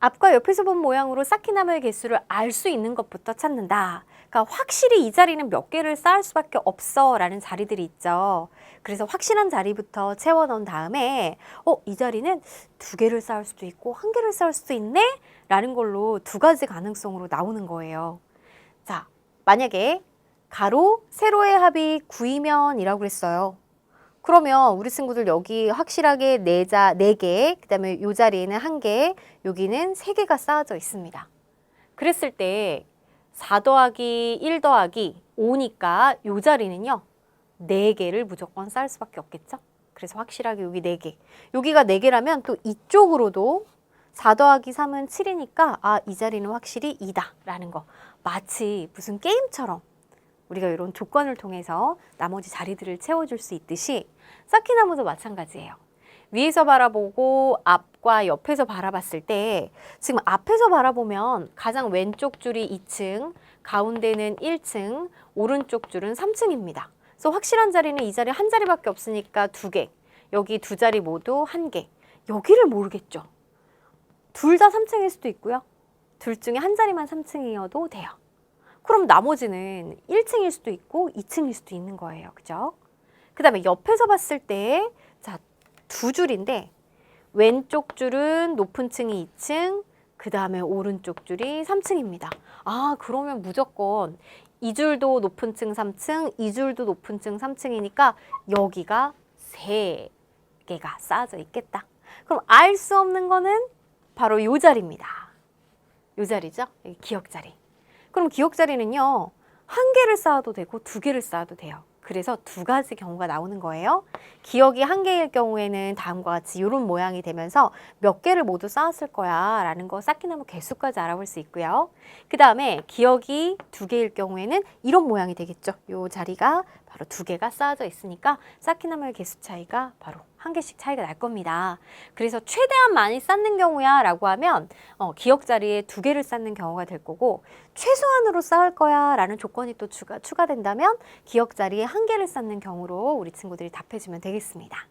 앞과 옆에서 본 모양으로 쌓기 나무의 개수를 알 수 있는 것부터 찾는다. 그러니까 확실히 이 자리는 몇 개를 쌓을 수밖에 없어 라는 자리들이 있죠. 그래서 확실한 자리부터 채워 넣은 다음에 어, 이 자리는 두 개를 쌓을 수도 있고 한 개를 쌓을 수도 있네? 라는 걸로 두 가지 가능성으로 나오는 거예요. 자, 만약에 가로, 세로의 합이 9이면이라고 그랬어요. 그러면 우리 친구들 여기 확실하게 네 자, 네 개, 그 다음에 요 자리에는 한 개, 여기는 세 개가 쌓아져 있습니다. 그랬을 때 4 더하기 1 더하기 5니까 요 자리는요, 네 개를 무조건 쌓을 수밖에 없겠죠? 그래서 확실하게 여기 네개 여기가 네 개라면 또 이쪽으로도 4 더하기 3은 7이니까 아, 이 자리는 확실히 2다 라는 거. 마치 무슨 게임처럼 우리가 이런 조건을 통해서 나머지 자리들을 채워줄 수 있듯이 쌓기나무도 마찬가지예요. 위에서 바라보고 앞과 옆에서 바라봤을 때 지금 앞에서 바라보면 가장 왼쪽 줄이 2층, 가운데는 1층, 오른쪽 줄은 3층입니다. 그래서 확실한 자리는 이 자리 한 자리밖에 없으니까 두 개, 여기 두 자리 모두 한 개. 여기를 모르겠죠. 둘 다 3층일 수도 있고요. 둘 중에 한 자리만 3층이어도 돼요. 그럼 나머지는 1층일 수도 있고 2층일 수도 있는 거예요. 그죠? 그 다음에 옆에서 봤을 때, 자, 두 줄인데, 왼쪽 줄은 높은 층이 2층, 그 다음에 오른쪽 줄이 3층입니다. 아, 그러면 무조건 이 줄도 높은 층 3층, 이 줄도 높은 층 3층이니까 여기가 세 개가 쌓아져 있겠다. 그럼 알 수 없는 거는 바로 요 자리입니다. 요 자리죠? 여기 기억 자리. 그럼 기억 자리는요, 한 개를 쌓아도 되고 두 개를 쌓아도 돼요. 그래서 두 가지 경우가 나오는 거예요. 기억이 한 개일 경우에는 다음과 같이 이런 모양이 되면서 몇 개를 모두 쌓았을 거야 라는 거 쌓기나무 개수까지 알아볼 수 있고요. 그 다음에 기억이 두 개일 경우에는 이런 모양이 되겠죠. 요 자리가 바로 두 개가 쌓아져 있으니까 쌓기나무의 개수 차이가 바로 한 개씩 차이가 날 겁니다. 그래서 최대한 많이 쌓는 경우야 라고 하면 어, 기억 자리에 두 개를 쌓는 경우가 될 거고 최소한으로 쌓을 거야 라는 조건이 또 추가, 추가된다면 기억 자리에 한 개를 쌓는 경우로 우리 친구들이 답해주면 되겠습니다.